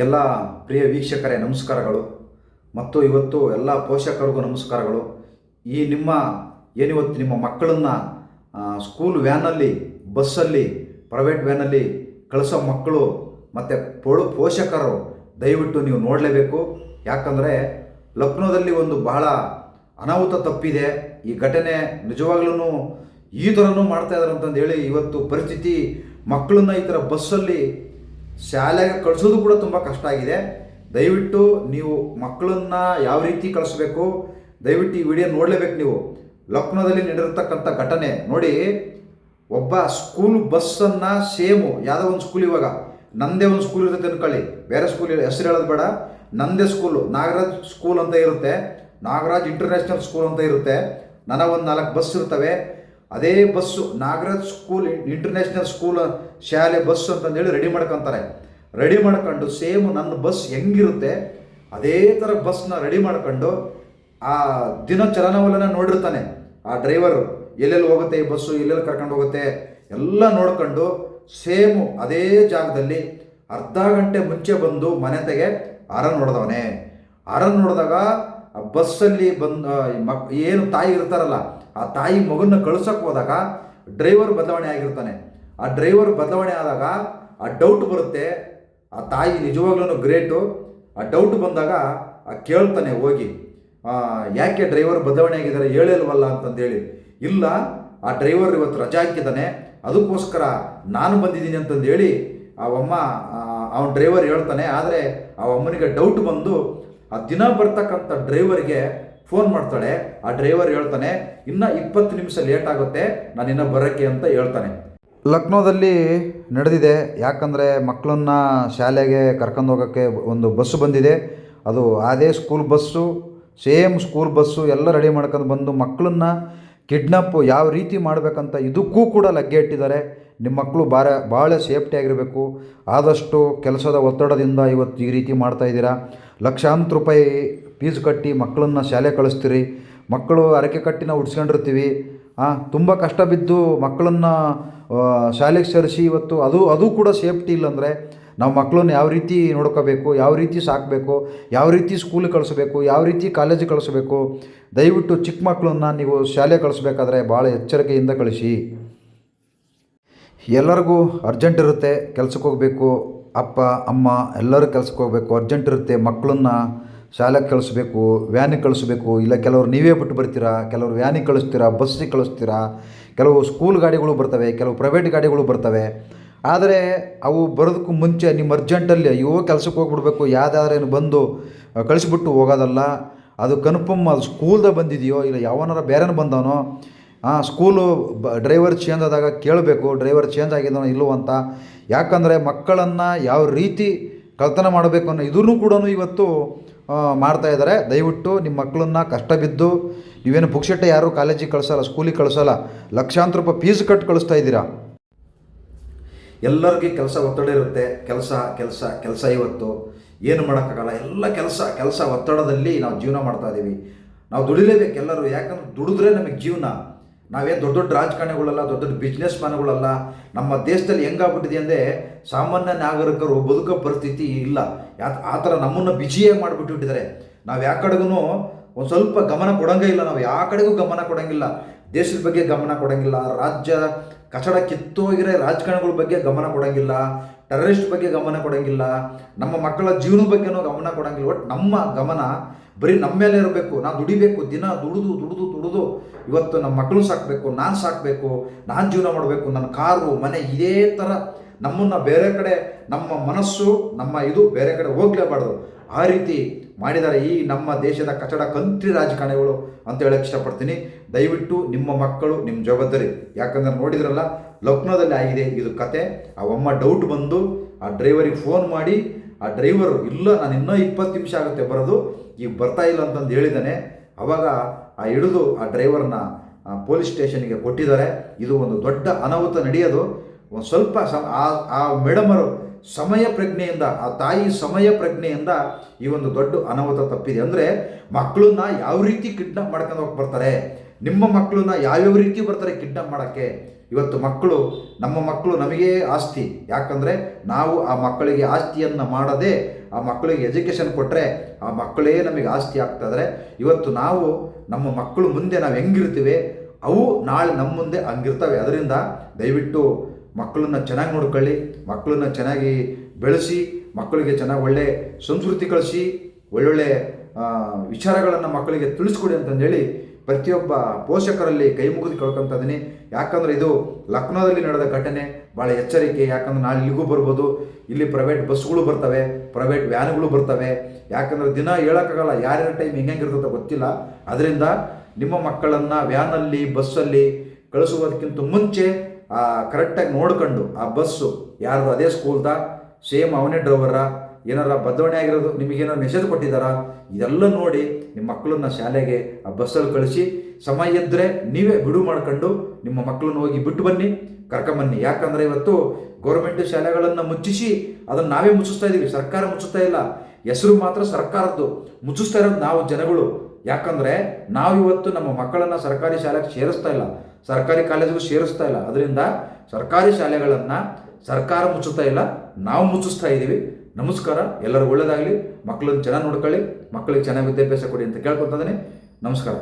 ಎಲ್ಲ ಪ್ರಿಯ ವೀಕ್ಷಕರೇ, ನಮಸ್ಕಾರಗಳು. ಮತ್ತು ಇವತ್ತು ಎಲ್ಲ ಪೋಷಕರಿಗೂ ನಮಸ್ಕಾರಗಳು. ಈ ನಿಮ್ಮ ಏನಿವತ್ತು ನಿಮ್ಮ ಮಕ್ಕಳನ್ನು ಸ್ಕೂಲ್ ವ್ಯಾನಲ್ಲಿ ಬಸ್ಸಲ್ಲಿ ಪ್ರೈವೇಟ್ ವ್ಯಾನಲ್ಲಿ ಕಳಿಸೋ ಮಕ್ಕಳು ಮತ್ತು ಪೋಳು ಪೋಷಕರು ದಯವಿಟ್ಟು ನೀವು ನೋಡಲೇಬೇಕು. ಯಾಕಂದರೆ ಲಕ್ನೋದಲ್ಲಿ ಒಂದು ಬಹಳ ಅನಾಹುತ ತಪ್ಪಿದೆ. ಈ ಘಟನೆ ನಿಜವಾಗ್ಲೂ ಈ ಥರನೂ ಮಾಡ್ತಾ ಇದ್ದಾರೆ ಅಂತಂದು ಹೇಳಿ ಇವತ್ತು ಪರಿಸ್ಥಿತಿ ಮಕ್ಕಳನ್ನ ಈ ಥರ ಬಸ್ಸಲ್ಲಿ ಶಾಲೆಗೆ ಕಳಿಸೋದು ಕೂಡ ತುಂಬ ಕಷ್ಟ ಆಗಿದೆ. ದಯವಿಟ್ಟು ನೀವು ಮಕ್ಕಳನ್ನ ಯಾವ ರೀತಿ ಕಳಿಸ್ಬೇಕು, ದಯವಿಟ್ಟು ಈ ವಿಡಿಯೋ ನೋಡಲೇಬೇಕು ನೀವು. ಲಕ್ನೋದಲ್ಲಿ ನಡೆದಿರ್ತಕ್ಕಂಥ ಘಟನೆ. ನೋಡಿ, ಒಬ್ಬ ಸ್ಕೂಲ್ ಬಸ್ಸನ್ನು ಸೇಮು, ಯಾವುದೋ ಒಂದು ಸ್ಕೂಲ್ ಇವಾಗ. ನಂದೇ ಒಂದು ಸ್ಕೂಲ್ ಇರುತ್ತೆ ಅನ್ಕೊಳ್ಳಿ ಬೇರೆ ಸ್ಕೂಲ್ ಹೆಸರು ಹೇಳೋದು ಬೇಡ. ನಂದೇ ಸ್ಕೂಲು ನಾಗರಾಜ್ ಸ್ಕೂಲ್ ಅಂತ ಇರುತ್ತೆ. ನಾಗರಾಜ್ ಇಂಟರ್ನ್ಯಾಷನಲ್ ಸ್ಕೂಲ್ ಅಂತ ಇರುತ್ತೆ. ನನಗೊಂದು ಒಂದು ನಾಲ್ಕು ಬಸ್ ಇರ್ತವೆ. ಅದೇ bus Nagaraj school international school ಶಾಲೆ ಬಸ್ ಅಂತಂದೇಳಿ ರೆಡಿ ಮಾಡ್ಕೊತಾರೆ. ರೆಡಿ ಮಾಡ್ಕೊಂಡು ಸೇಮ್ ನನ್ನ ಬಸ್ ಹೆಂಗಿರುತ್ತೆ, ಅದೇ ಥರ ಬಸ್ನ ರೆಡಿ ಮಾಡ್ಕೊಂಡು ಆ ದಿನ ಚಲನವಲನ ನೋಡಿರ್ತಾನೆ. ಆ ಡ್ರೈವರು ಎಲ್ಲೆಲ್ಲಿ ಹೋಗುತ್ತೆ, ಈ ಬಸ್ಸು ಎಲ್ಲೆಲ್ಲಿ ಕರ್ಕೊಂಡು ಹೋಗುತ್ತೆ ಎಲ್ಲ ನೋಡ್ಕೊಂಡು ಸೇಮು ಅದೇ ಜಾಗದಲ್ಲಿ ಅರ್ಧ ಗಂಟೆ ಮುಂಚೆ ಬಂದು ಮನೆ ತೆಗೆ ಆರನ್ ನೋಡಿದವನೇ. ಆರನ್ ನೋಡಿದಾಗ ಆ ಬಸ್ಸಲ್ಲಿ ಬಂದು ಮಕ್ ಏನು ತಾಯಿ ಇರ್ತಾರಲ್ಲ ಆ ತಾಯಿ ಮಗನ್ನ ಕಳ್ಸೋಕೆ ಹೋದಾಗ ಡ್ರೈವರ್ ಬದಲಾವಣೆ ಆಗಿರ್ತಾನೆ. ಆ ಡ್ರೈವರ್ ಬದಲಾವಣೆ ಆದಾಗ ಆ ಡೌಟ್ ಬರುತ್ತೆ. ಆ ತಾಯಿ ನಿಜವಾಗ್ಲೂ ಗ್ರೇಟು ಆ ಡೌಟ್ ಬಂದಾಗ ಆ ಕೇಳ್ತಾನೆ ಹೋಗಿ ಯಾಕೆ ಡ್ರೈವರ್ ಬದಲಾವಣೆ ಆಗಿದ್ದಾರೆ? ಹೇಳಿಲ್ವಲ್ಲ ಅಂತಂದೇಳಿ. ಇಲ್ಲ, ಆ ಡ್ರೈವರ್ ಇವತ್ತು ರಜೆ ಹಾಕಿದ್ದಾನೆ. ಅದಕ್ಕೋಸ್ಕರ ನಾನು ಬಂದಿದ್ದೀನಿ ಅಂತಂದೇಳಿ ಆ ಅಮ್ಮ ಅವನ ಡ್ರೈವರ್ ಹೇಳ್ತಾನೆ. ಆದರೆ ಆ ಅಮ್ಮನಿಗೆ ಡೌಟ್ ಬಂದು, ಆ ದಿನ ಬರ್ತಕ್ಕಂಥ ಡ್ರೈವರ್ಗೆ ಫೋನ್ ಮಾಡ್ತಾಳೆ, ಆ ಡ್ರೈವರ್ ಹೇಳ್ತಾನೆ, ಇನ್ನ ಇಪ್ಪತ್ತು ನಿಮಿಷ ಲೇಟ್ ಆಗುತ್ತೆ, ನಾನು ಇನ್ನ ಬರೋಕ್ಕೆ ಅಂತ ಹೇಳ್ತಾನೆ. ಲಕ್ನೋದಲ್ಲಿ ನಡೆದಿದೆ. ಯಾಕಂದರೆ ಮಕ್ಕಳನ್ನ ಶಾಲೆಗೆ ಕರ್ಕೊಂಡು ಹೋಗೋಕ್ಕೆ ಒಂದು ಬಸ್ಸು ಬಂದಿದೆ. ಅದು ಅದೇ school bus same school bus, ಎಲ್ಲ ರೆಡಿ ಮಾಡ್ಕೊಂಡು ಬಂದು ಮಕ್ಕಳನ್ನ ಕಿಡ್ನಪ್ ಯಾವ ರೀತಿ ಮಾಡಬೇಕಂತ ಇದಕ್ಕೂ ಕೂಡ ಲಗ್ಗೆ ಇಟ್ಟಿದ್ದಾರೆ. ನಿಮ್ಮ ಮಕ್ಕಳು ಭಾಳ ಭಾಳ ಸೇಫ್ಟಿ ಆಗಿರಬೇಕು. ಆದಷ್ಟು ಕೆಲಸದ ಒತ್ತಡದಿಂದ ಇವತ್ತು ಈ ರೀತಿ ಮಾಡ್ತಾ ಇದ್ದೀರಾ. ಲಕ್ಷಾಂತರ ರೂಪಾಯಿ ಫೀಸ್ ಕಟ್ಟಿ ಮಕ್ಕಳನ್ನು ಶಾಲೆ ಕಳಿಸ್ತೀರಿ. ಮಕ್ಕಳು ಅರಕೆ ಕಟ್ಟಿ ನಾವು ಉಡ್ಸ್ಕೊಂಡಿರ್ತೀವಿ ತುಂಬ ಕಷ್ಟ ಬಿದ್ದು ಮಕ್ಕಳನ್ನು ಶಾಲೆಗೆ ಸೇರಿಸಿ ಇವತ್ತು ಅದು ಅದು ಕೂಡ ಸೇಫ್ಟಿ ಇಲ್ಲಾಂದರೆ ನಾವು ಮಕ್ಕಳನ್ನ ಯಾವ ರೀತಿ ನೋಡ್ಕೋಬೇಕು, ಯಾವ ರೀತಿ ಸಾಕಬೇಕು, ಯಾವ ರೀತಿ ಸ್ಕೂಲಿಗೆ ಕಳಿಸ್ಬೇಕು, ಯಾವ ರೀತಿ ಕಾಲೇಜಿಗೆ ಕಳಿಸ್ಬೇಕು, ದಯವಿಟ್ಟು ಚಿಕ್ಕ ಮಕ್ಕಳನ್ನ ನೀವು ಶಾಲೆ ಕಳಿಸ್ಬೇಕಾದ್ರೆ ಭಾಳ ಎಚ್ಚರಿಕೆಯಿಂದ ಕಳಿಸಿ. ಎಲ್ಲರಿಗೂ ಅರ್ಜೆಂಟ್ ಇರುತ್ತೆ ಕೆಲ್ಸಕ್ಕೆ ಹೋಗಬೇಕು, ಅಪ್ಪ, ಅಮ್ಮ ಎಲ್ಲರೂ ಕೆಲ್ಸಕ್ಕೆ ಹೋಗಬೇಕು ಅರ್ಜೆಂಟ್ ಇರುತ್ತೆ ಮಕ್ಕಳನ್ನ ಶಾಲೆಗೆ ಕಳಿಸ್ಬೇಕು ವ್ಯಾನಿಗೆ ಕಳಿಸ್ಬೇಕು, ಇಲ್ಲ ಕೆಲವರು ನೀವೇ ಬಿಟ್ಟು ಬರ್ತೀರಾ, ಕೆಲವರು ವ್ಯಾನಿಗೆ ಕಳಿಸ್ತೀರಾ ಬಸ್ಸಿಗೆ ಕಳಿಸ್ತೀರಾ, ಕೆಲವು ಸ್ಕೂಲ್ ಗಾಡಿಗಳು ಬರ್ತವೆ, ಕೆಲವು ಪ್ರೈವೇಟ್ ಗಾಡಿಗಳು ಬರ್ತವೆ. ಆದರೆ ಅವು ಬರೋದಕ್ಕೂ ಮುಂಚೆ ನಿಮ್ಮ ಅರ್ಜೆಂಟಲ್ಲಿ ಅಯ್ಯೋ ಕೆಲಸಕ್ಕೆ ಹೋಗ್ಬಿಡ್ಬೇಕು ಯಾವ್ದಾದ್ರೇನು ಬಂದು ಕಳಿಸಿಬಿಟ್ಟು ಹೋಗೋದಲ್ಲ. ಅದು ಕನ್ಫರ್ಮ್ ಅದು ಸ್ಕೂಲ್ದ ಬಂದಿದೆಯೋ, ಇಲ್ಲ ಯಾವನಾರ ಬೇರೆನೂ ಬಂದವನೋ, ಆ ಸ್ಕೂಲು ಬ ಡ್ರೈವರ್ ಚೇಂಜ್ ಆದಾಗ ಕೇಳಬೇಕು ಡ್ರೈವರ್ ಚೇಂಜ್ ಆಗಿದ್ದಾನೋ, ಇಲ್ಲವೋ ಅಂತ. ಯಾಕಂದರೆ ಮಕ್ಕಳನ್ನು ಯಾವ ರೀತಿ ಕಳ್ತನ ಮಾಡಬೇಕು ಅನ್ನೋ ಇದನ್ನು ಕೂಡ ಇವತ್ತು ಮಾಡ್ತಾ ಇದ್ದಾರೆ. ದಯವಿಟ್ಟು ನಿಮ್ಮ ಮಕ್ಕಳನ್ನ ಕಷ್ಟ ಬಿದ್ದು ನೀವೇನು ಪುಕ್ಷಟ್ಟ ಯಾರೂ ಕಾಲೇಜಿಗೆ ಕಳಿಸಲ್ಲ, ಸ್ಕೂಲಿಗೆ ಕಳಿಸಲ್ಲ, ಲಕ್ಷಾಂತರ ರೂಪಾಯಿ ಫೀಸ್ ಕಟ್ಟು ಕಳಿಸ್ತಾ ಇದ್ದೀರಾ? ಎಲ್ಲರಿಗೆ ಕೆಲಸ ಒತ್ತಡ ಇರುತ್ತೆ. ಕೆಲಸ ಕೆಲಸ ಕೆಲಸ ಇವತ್ತು. ಏನು ಮಾಡೋಕ್ಕಾಗಲ್ಲ. ಎಲ್ಲ ಕೆಲಸ ಕೆಲಸ ಒತ್ತಡದಲ್ಲಿ ನಾವು ಜೀವನ ಮಾಡ್ತಾ ಇದ್ದೀವಿ. ನಾವು ದುಡಿಲೇಬೇಕು ಎಲ್ಲರೂ. ಯಾಕಂದ್ರೆ ದುಡಿದ್ರೆ ನಮಗೆ ಜೀವನ. ನಾವೇನು ದೊಡ್ಡ ದೊಡ್ಡ ರಾಜಕಾರಣಿಗಳಲ್ಲ, ದೊಡ್ಡ ದೊಡ್ಡ ಬಿಸ್ನೆಸ್ ಮ್ಯಾನ್ಗಳಲ್ಲ ನಮ್ಮ ದೇಶದಲ್ಲಿ ಹೆಂಗಾಗ್ಬಿಟ್ಟಿದೆ ಅಂದರೆ ಸಾಮಾನ್ಯ ನಾಗರಿಕರು ಬದುಕೋ ಪರಿಸ್ಥಿತಿ ಇಲ್ಲ. ಯಾ ಆ ಥರ ನಮ್ಮನ್ನು ಬಿಜಿಯಾಗಿ ಮಾಡಿಬಿಟ್ಟಿದ್ದಾರೆ ನಾವು ಯಾವ ಕಡೆಗೂ ಒಂದು ಸ್ವಲ್ಪ ಗಮನ ಕೊಡೋಂಗೇ ಇಲ್ಲ. ನಾವು ಯಾವ ಕಡೆಗೂ ಗಮನ ಕೊಡೋಂಗಿಲ್ಲ. ದೇಶದ ಬಗ್ಗೆ ಗಮನ ಕೊಡೋಂಗಿಲ್ಲ. ರಾಜ್ಯ ಕಚಡ ಕಿತ್ತೋಗಿರೋ ರಾಜಕಾರಣಿಗಳ ಬಗ್ಗೆ ಗಮನ ಕೊಡಂಗಿಲ್ಲ ಟೆರರಿಸ್ಟ್ ಬಗ್ಗೆ ಗಮನ ಕೊಡಂಗಿಲ್ಲ, ನಮ್ಮ ಮಕ್ಕಳ ಜೀವನದ ಬಗ್ಗೆನೂ ಗಮನ ಕೊಡಂಗಿಲ್ಲ. ಒಟ್ಟು ನಮ್ಮ ಗಮನ ಬರೀ ನಮ್ಮ ಮೇಲೆ ಇರಬೇಕು. ನಾನು ದುಡಿಬೇಕು, ದಿನ ದುಡಿದು ದುಡಿದು ದುಡಿದು ಇವತ್ತು ನಮ್ಮ ಮಕ್ಕಳು ಸಾಕಬೇಕು, ನಾನು ಸಾಕಬೇಕು, ನಾನು ಜೀವನ ಮಾಡಬೇಕು, ನನ್ನ ಕಾರು, ಮನೆ ಇದೇ ಥರ ನಮ್ಮನ್ನು ಬೇರೆ ಕಡೆ, ನಮ್ಮ ಮನಸ್ಸು, ನಮ್ಮ ಇದು ಬೇರೆ ಕಡೆ ಹೋಗ್ಲೇಬಾರ್ದು. ಆ ರೀತಿ ಮಾಡಿದ್ದಾರೆ ಈ ನಮ್ಮ ದೇಶದ ಕಚಡ ಕಂತ್ರಿ ರಾಜಕಾರಣಿಗಳು ಅಂತ ಹೇಳಕ್ಕೆ ಇಷ್ಟಪಡ್ತೀನಿ. ದಯವಿಟ್ಟು ನಿಮ್ಮ ಮಕ್ಕಳು, ನಿಮ್ಮ ಜವಾಬ್ದಾರಿ. ಯಾಕಂದ್ರೆ ನೋಡಿದ್ರಲ್ಲ, ಲಕ್ನೋದಲ್ಲಿ ಆಗಿದೆ ಇದು ಕತೆ. ಆ ಒಮ್ಮ ಡೌಟ್ ಬಂದು ಆ ಡ್ರೈವರಿಗೆ ಫೋನ್ ಮಾಡಿ, ಆ ಡ್ರೈವರು ಇಲ್ಲ, ನಾನು ಇನ್ನೂ ಇಪ್ಪತ್ತು ನಿಮಿಷ ಆಗುತ್ತೆ ಬರೋದು. ಈಗ ಬರ್ತಾ ಇಲ್ಲ ಅಂತಂದು ಹೇಳಿದ್ದಾನೆ ಅವಾಗ ಆ ಹಿಡಿದು ಆ ಡ್ರೈವರ್ನ ಪೊಲೀಸ್ ಸ್ಟೇಷನ್ಗೆ ಕೊಟ್ಟಿದ್ದಾರೆ. ಇದು ಒಂದು ದೊಡ್ಡ ಅನಾಹುತ ನಡೆಯೋದು. ಒಂದು ಸ್ವಲ್ಪ ಆ ಆ ಮೇಡಮರು ಸಮಯ ಪ್ರಜ್ಞೆಯಿಂದ, ಆ ತಾಯಿ ಸಮಯ ಪ್ರಜ್ಞೆಯಿಂದ ಈ ಒಂದು ದೊಡ್ಡ ಅನಾಹುತ ತಪ್ಪಿದೆ. ಅಂದರೆ ಮಕ್ಕಳನ್ನ ಯಾವ ರೀತಿ ಕಿಡ್ನಾಪ್ ಮಾಡ್ಕೊಂಡು ಹೋಗಿ ಬರ್ತಾರೆ? ನಿಮ್ಮ ಮಕ್ಕಳನ್ನ ಯಾವ್ಯಾವ ರೀತಿ ಬರ್ತಾರೆ ಕಿಡ್ನಾಪ್ ಮಾಡೋಕ್ಕೆ? ಇವತ್ತು ಮಕ್ಕಳು, ನಮ್ಮ ಮಕ್ಕಳು ನಮಗೆ ಆಸ್ತಿ. ಯಾಕಂದರೆ ನಾವು ಆ ಮಕ್ಕಳಿಗೆ ಆಸ್ತಿಯನ್ನು ಮಾಡದೆ, ಆ ಮಕ್ಕಳಿಗೆ ಎಜುಕೇಷನ್ ಕೊಟ್ಟರೆ ಆ ಮಕ್ಕಳೇ ನಮಗೆ ಆಸ್ತಿ ಆಗ್ತಾಯಿದ್ರೆ ಇವತ್ತು ನಾವು, ನಮ್ಮ ಮಕ್ಕಳು ಮುಂದೆ ನಾವು ಹೆಂಗಿರ್ತೀವಿ? ಅವು ನಾಳೆ ನಮ್ಮ ಮುಂದೆ ಹಂಗಿರ್ತವೆ. ಅದರಿಂದ ದಯವಿಟ್ಟು ಮಕ್ಕಳನ್ನ ಚೆನ್ನಾಗಿ ನೋಡ್ಕೊಳ್ಳಿ, ಮಕ್ಕಳನ್ನ ಚೆನ್ನಾಗಿ ಬೆಳೆಸಿ, ಮಕ್ಕಳಿಗೆ ಚೆನ್ನಾಗಿ ಒಳ್ಳೆ ಸಂಸ್ಕೃತಿ ಕಳಿಸಿ, ಒಳ್ಳೊಳ್ಳೆ ವಿಚಾರಗಳನ್ನು ಮಕ್ಕಳಿಗೆ ತಿಳಿಸ್ಕೊಡಿ ಅಂತಂದೇಳಿ ಪ್ರತಿಯೊಬ್ಬ ಪೋಷಕರಲ್ಲಿ ಕೈ ಮುಗಿದು ಕೇಳ್ಕೊತಾ ಇದ್ದೀನಿ ಯಾಕಂದರೆ ಇದು ಲಕ್ನೋದಲ್ಲಿ ನಡೆದ ಘಟನೆ, ಭಾಳ ಎಚ್ಚರಿಕೆ. ಯಾಕಂದ್ರೆ ನಾಳೆ ಇಲ್ಲಿಗೂ ಬರ್ಬೋದು. ಇಲ್ಲಿ ಪ್ರೈವೇಟ್ ಬಸ್ಗಳು ಬರ್ತವೆ ಪ್ರೈವೇಟ್ ವ್ಯಾನ್ಗಳು ಬರ್ತವೆ. ಯಾಕಂದರೆ ದಿನ ಹೇಳೋಕ್ಕಾಗಲ್ಲ, ಯಾರ್ಯಾರ ಟೈಮ್ ಹೆಂಗಿರ್ತದೆ ಗೊತ್ತಿಲ್ಲ. ಅದರಿಂದ ನಿಮ್ಮ ಮಕ್ಕಳನ್ನು ವ್ಯಾನಲ್ಲಿ ಬಸ್ಸಲ್ಲಿ ಕಳಿಸುವುದಕ್ಕಿಂತ ಮುಂಚೆ ಕರೆಕ್ಟಾಗಿ ನೋಡ್ಕೊಂಡು ಆ ಬಸ್ಸು ಯಾರ್ದು ಅದೇ ಸ್ಕೂಲ್ದ ಸೇಮ್ ಅವನೇ ಡ್ರೈವರ ಏನಾರ ಬದಲಾವಣೆ ಆಗಿರೋದು ನಿಮಗೇನೋ ಮೆಸೇಜ್ ಕೊಟ್ಟಿದ್ದಾರಾ? ಇದೆಲ್ಲ ನೋಡಿ ನಿಮ್ಮ ಮಕ್ಕಳನ್ನ ಶಾಲೆಗೆ ಆ ಬಸ್ಸಲ್ಲಿ ಕಳಿಸಿ, ಸಮಯ ಇದ್ದರೆ ನೀವೇ ಬಿಡು ಮಾಡ್ಕೊಂಡು ನಿಮ್ಮ ಮಕ್ಕಳನ್ನ ಹೋಗಿ ಬಿಟ್ಟು ಬನ್ನಿ ಕರ್ಕೊಂಬನ್ನಿ ಯಾಕಂದರೆ ಇವತ್ತು ಗೌರ್ಮೆಂಟ್ ಶಾಲೆಗಳನ್ನು ಮುಚ್ಚಿಸಿ ಅದನ್ನು ನಾವೇ ಮುಚ್ಚಿಸ್ತಾ ಇದ್ದೀವಿ ಸರ್ಕಾರ ಮುಚ್ಚಿಸ್ತಾ ಇಲ್ಲ. ಹೆಸರು ಮಾತ್ರ ಸರ್ಕಾರದ್ದು. ಮುಚ್ಚಿಸ್ತಾ ಇರೋದು ನಾವು ಜನಗಳು. ಯಾಕಂದರೆ ನಾವು ಇವತ್ತು ನಮ್ಮ ಮಕ್ಕಳನ್ನು ಸರ್ಕಾರಿ ಶಾಲೆಗೆ ಸೇರಿಸ್ತಾ ಇಲ್ಲ. ಸರ್ಕಾರಿ ಕಾಲೇಜಿಗೂ ಸೇರಿಸ್ತಾ ಇಲ್ಲ. ಅದರಿಂದ ಸರ್ಕಾರಿ ಶಾಲೆಗಳನ್ನು ಸರ್ಕಾರ ಮುಚ್ಚುತ್ತಾ ಇಲ್ಲ. ನಾವು ಮುಚ್ಚಿಸ್ತಾ ಇದ್ದೀವಿ ನಮಸ್ಕಾರ. ಎಲ್ಲರೂ ಒಳ್ಳೆಯದಾಗಲಿ ಮಕ್ಕಳನ್ನು ಚೆನ್ನಾಗಿ ನೋಡ್ಕೊಳ್ಳಿ. ಮಕ್ಕಳಿಗೆ ಚೆನ್ನಾಗಿ ವಿದ್ಯಾಭ್ಯಾಸ ಕೊಡಿ ಅಂತ ಕೇಳ್ಕೊತಿದ್ದೀನಿ ನಮಸ್ಕಾರ.